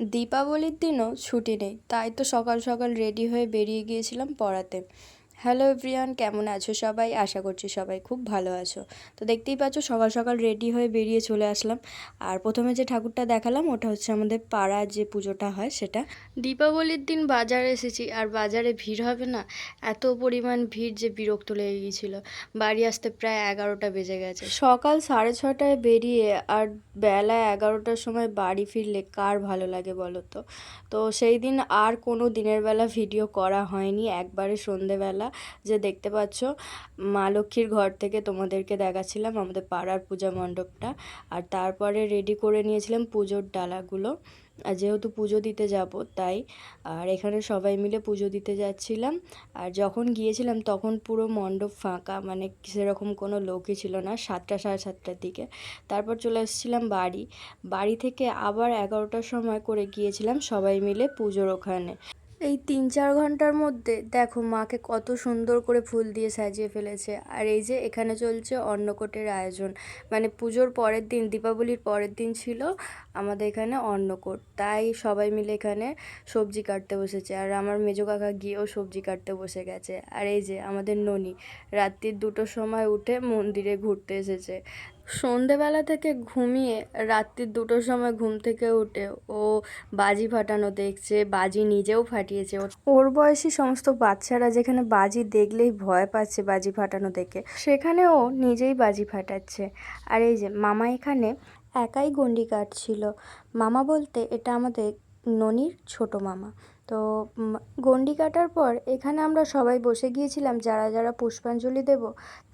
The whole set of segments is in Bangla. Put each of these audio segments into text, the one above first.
দীপাবলির দিনও ছুটি নেই তাই তো সকাল সকাল রেডি হয়ে বেরিয়ে গিয়েছিলাম পড়াতে। হ্যালো এভরিওয়ান কেমন আছো সবাই? আশা করছি সবাই খুব ভালো আছো। তো দেখতেই পাচ্ছ সকাল সকাল রেডি হয়ে বেরিয়ে চলে আসলাম। আর প্রথমে যে ঠাকুরটা দেখালাম ওটা হচ্ছে আমাদের পাড়ার যে পুজোটা হয় সেটা। দীপাবলির দিন বাজারে এসেছি আর বাজারে ভিড় হবে না? এত পরিমাণ ভিড় যে বিরক্ত লেগে গিয়েছিল। বাড়ি আসতে প্রায় এগারোটা বেজে গেছে। সকাল সাড়ে ছটায় বেরিয়ে আর বেলা এগারোটার সময় বাড়ি ফিরলে কার ভালো লাগে বলো তো? তো সেই দিন আর কোনো দিনের বেলা ভিডিও করা হয়নি। একবারে সন্ধেবেলা। যে দেখতে পাচ্ছ, মা লক্ষ্মীর ঘর থেকে তোমাদেরকে দেখাচ্ছিলাম আমাদের পাড়ার পূজা মণ্ডপটা। আর তারপরে রেডি করে নিয়েছিলাম পুজোর ডালাগুলো। আর যেহেতু পুজো দিতে যাব, তাই আর এখানে সবাই মিলে পুজো দিতে যাচ্ছিলাম। আর যখন গিয়েছিলাম, তখন পুরো মণ্ডপ ফাঁকা মানে সেরকম কোনো লোকই ছিল না, সাতটা, সাড়ে সাতটার দিকে। তারপর চলে এসেছিলাম বাড়ি। বাড়ি থেকে আবার এগারোটার সময় করে গিয়েছিলাম সবাই মিলে পুজোর ওখানে। এই তিন চার ঘণ্টার মধ্যে দেখো মাকে কত সুন্দর করে ফুল দিয়ে সাজিয়ে ফেলেছে। আর এই যে এখানে চলছে অন্নকোটের আয়োজন। মানে পুজোর পরের দিন, দীপাবলির পরের দিন ছিল আমাদের এখানে অন্নকোট। তাই সবাই মিলে এখানে সবজি কাটতে বসেছে। আর আমার মেজো কাকা গিয়েও সবজি কাটতে বসে গেছে। আর এই যে আমাদের ননি, রাত্রির দুটোর সময় উঠে মন্দিরে ঘুরতে এসেছে। সন্ধেবেলা থেকে ঘুমিয়ে রাত্রির দুটোর সময় ঘুম থেকে উঠে ও বাজি ফাটানো দেখছে, বাজি নিজেও ফাটিয়েছে। ওর বয়সী সমস্ত বাচ্চারা যেখানে বাজি দেখলেই ভয় পাচ্ছে বাজি ফাটানো দেখে। সেখানে ও নিজেই বাজি ফাটাচ্ছে। আর এই যে মামা এখানে একাই গন্ডি কাটছিল। মামা বলতে এটা আমাদের ননির ছোট মামা। তো গন্ডি কাটার পর এখানে আমরা সবাই বসে গিয়েছিলাম যারা যারা পুষ্পাঞ্জলি দেব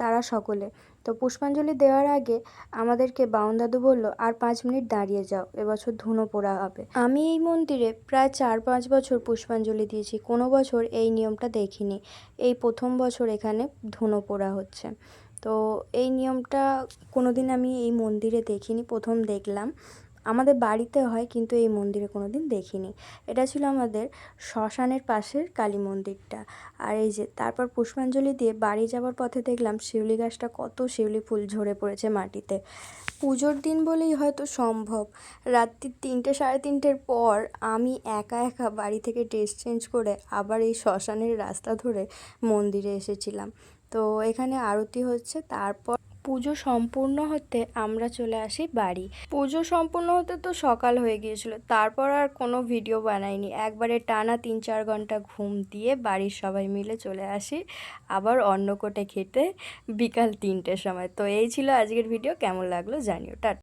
তারা সকলে। তো পুষ্পাঞ্জলি দেওয়ার আগে আমাদেরকে বাউন দাদু বলল, আর পাঁচ মিনিট দাঁড়িয়ে যাও এবছর ধুনো পোড়া হবে। আমি এই মন্দিরে প্রায় চার পাঁচ বছর পুষ্পাঞ্জলি দিয়েছি, কোনো বছর এই নিয়মটা দেখিনি। এই প্রথম বছর এখানে ধুনো পোড়া হচ্ছে। তো এই নিয়মটা কোনো দিন আমি এই মন্দিরে দেখিনি, প্রথম দেখলাম। আমাদের বাড়িতে হয় কিন্তু এই মন্দিরে কোনো দিন দেখিনি। এটা ছিল আমাদের শ্মশানের পাশের কালী মন্দিরটা। আর এই যে তারপর পুষ্পাঞ্জলি দিয়ে বাড়ি যাওয়ার পথে দেখলাম শিউলি গাছটা কত শিউলি ফুল ঝরে পড়েছে মাটিতে। পুজোর দিন বলেই হয়তো সম্ভব। রাত্রি তিনটে সাড়ে তিনটের পর আমি একা একা বাড়ি থেকে ড্রেস চেঞ্জ করে আবার এই শ্মশানের রাস্তা ধরে মন্দিরে এসেছিলাম। তো এখানে আরতি হচ্ছে, তারপর পুজো সম্পূর্ণ হতে আমরা চলে আসি বাড়ি। পুজো সম্পূর্ণ হতে তো সকাল হয়ে গিয়েছিল, তারপর আর কোনো ভিডিও বানাইনি। একবারে টানা তিন চার ঘণ্টা ঘুম দিয়ে বাড়ির সবাই মিলে চলে আসি, আবার অন্নকোটে খেতে বিকাল তিনটের সময়। তো এই ছিল আজকের ভিডিও, কেমন লাগল জানিও। টাটা।